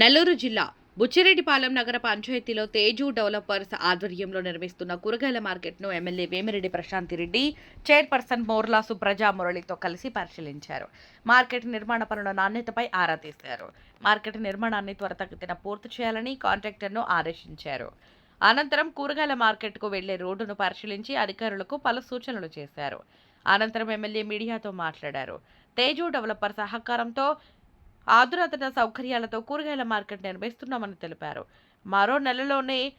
నెల్లూరు జిల్లా బుచ్చిరెడ్డిపాలెం నగర పంచాయతీలో తేజు డెవలపర్స్ ఆధ్వర్యంలో నిర్మిస్తున్న కూరగాయల మార్కెట్ను ఎమ్మెల్యే వేమిరెడ్డి ప్రశాంతిరెడ్డి చైర్పర్సన్ మోర్లా సుప్రజా మురళితో కలిసి పరిశీలించారు. మార్కెట్ నిర్మాణ పనుల నాణ్యతపై ఆరా తీశారు. మార్కెట్ నిర్మాణాన్ని త్వరతగతిన పూర్తి చేయాలని కాంట్రాక్టర్ను ఆదేశించారు. అనంతరం కూరగాయల మార్కెట్కు వెళ్ళే రోడ్డును పరిశీలించి అధికారులకు పలు సూచనలు చేశారు. అనంతరం ఎమ్మెల్యే మీడియాతో మాట్లాడారు. తేజు డెవలపర్ సహకారంతో ఆధునాతన సౌకర్యాలతో కూరగాయల మార్కెట్ నిర్మిస్తున్నామని తెలిపారు. మరో నెలలోనే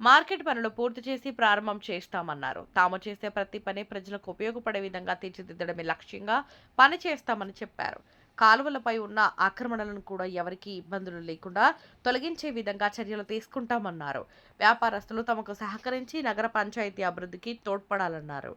మార్కెట్ పనులు పూర్తి చేసి ప్రారంభం చేస్తామన్నారు. తాము చేసే ప్రతి పని ప్రజలకు ఉపయోగపడే విధంగా తీర్చిదిద్దడమే లక్ష్యంగా పని చేస్తామని చెప్పారు. కాలువలపై ఉన్న ఆక్రమణలను కూడా ఎవరికీ ఇబ్బందులు లేకుండా తొలగించే విధంగా చర్యలు తీసుకుంటామన్నారు. వ్యాపారస్తులు తమకు సహకరించి నగర పంచాయతీ అభివృద్ధికి తోడ్పడాలన్నారు.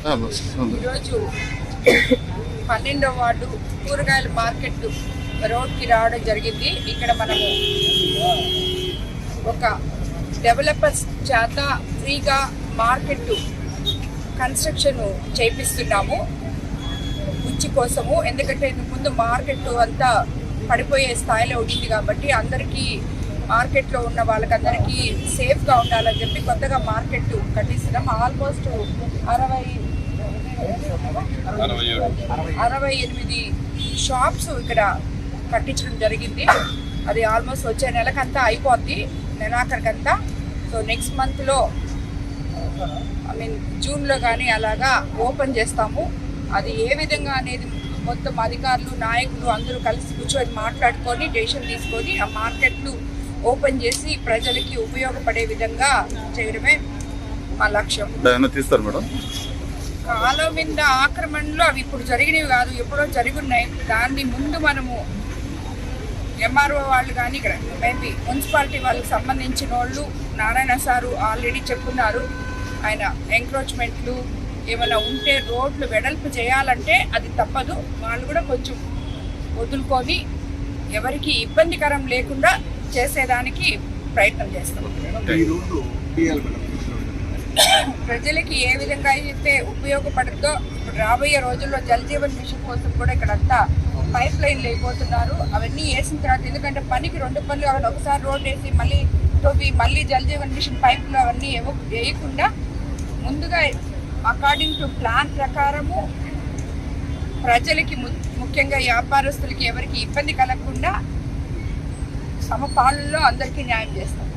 ఈరోజు పన్నెండో వార్డు కూరగాయల మార్కెట్ రోడ్కి రావడం జరిగింది. ఇక్కడ మనము ఒక డెవలపర్స్ చేత ఫ్రీగా మార్కెట్ కన్స్ట్రక్షన్ చేపిస్తున్నాము. ఉచ్చి కోసము. ఎందుకంటే ముందు మార్కెట్ అంతా పడిపోయే స్థాయిలో ఉండింది కాబట్టి అందరికీ మార్కెట్లో ఉన్న వాళ్ళకందరికీ సేఫ్గా ఉండాలని చెప్పి కొత్తగా మార్కెట్ కట్టిస్తున్నాం ఆల్మోస్ట్ అరవై అరవై ఎనిమిది షాప్స్ ఇక్కడ కట్టించడం జరిగింది. అది ఆల్మోస్ట్ వచ్చే నెలకంతా అయిపోద్ది నెలాఖరికంతా. సో నెక్స్ట్ మంత్లో ఐ మీన్ జూన్లో కానీ అలాగా ఓపెన్ చేస్తాము. అది ఏ విధంగా అనేది మొత్తం అధికారులు నాయకులు అందరూ కలిసి కూర్చొని మాట్లాడుకొని డెసిషన్ తీసుకొని ఆ మార్కెట్లు ఓపెన్ చేసి ప్రజలకి ఉపయోగపడే విధంగా చేయడమే మా లక్ష్యం. తీస్తారు మేడం? కాలువ మీద ఆక్రమణలు అవి ఇప్పుడు జరిగినవి కాదు ఎప్పుడో జరిగి ఉన్నాయి దాన్ని ముందు మనము ఎంఆర్ఓ వాళ్ళు కానీ ఇక్కడ మేబీ మున్సిపాలిటీ వాళ్ళకి సంబంధించిన వాళ్ళు నారాయణ సారు ఆల్రెడీ చెప్పున్నారు. ఆయన ఎంక్రోచ్మెంట్లు ఏమైనా ఉంటే రోడ్లు వెడల్పు చేయాలంటే అది తప్పదు. వాళ్ళు కూడా కొంచెం వదులుకొని ఎవరికి ఇబ్బందికరం లేకుండా చేసేదానికి ప్రయత్నం చేస్తాం. ప్రజలకి ఏ విధంగా అయితే ఉపయోగపడుతుందో ఇప్పుడు రాబోయే రోజుల్లో జల్ జీవన్ మిషన్ కోసం కూడా ఇక్కడంతా పైప్ లైన్ లేకపోతున్నారు అవన్నీ వేసిన తర్వాత ఎందుకంటే పనికి రెండు పనులు కావాలి. ఒకసారి రోడ్ వేసి మళ్ళీ తవ్వి మళ్ళీ జల్ జీవన్ మిషన్ పైపులు అవన్నీ ఏవో వేయకుండా ముందుగా అకార్డింగ్ టు ప్లాన్ ప్రకారము ప్రజలకి ము- ముఖ్యంగా వ్యాపారస్తులకి ఎవరికి ఇబ్బంది కలగకుండా సమపాలనలో అందరికీ న్యాయం చేస్తాం.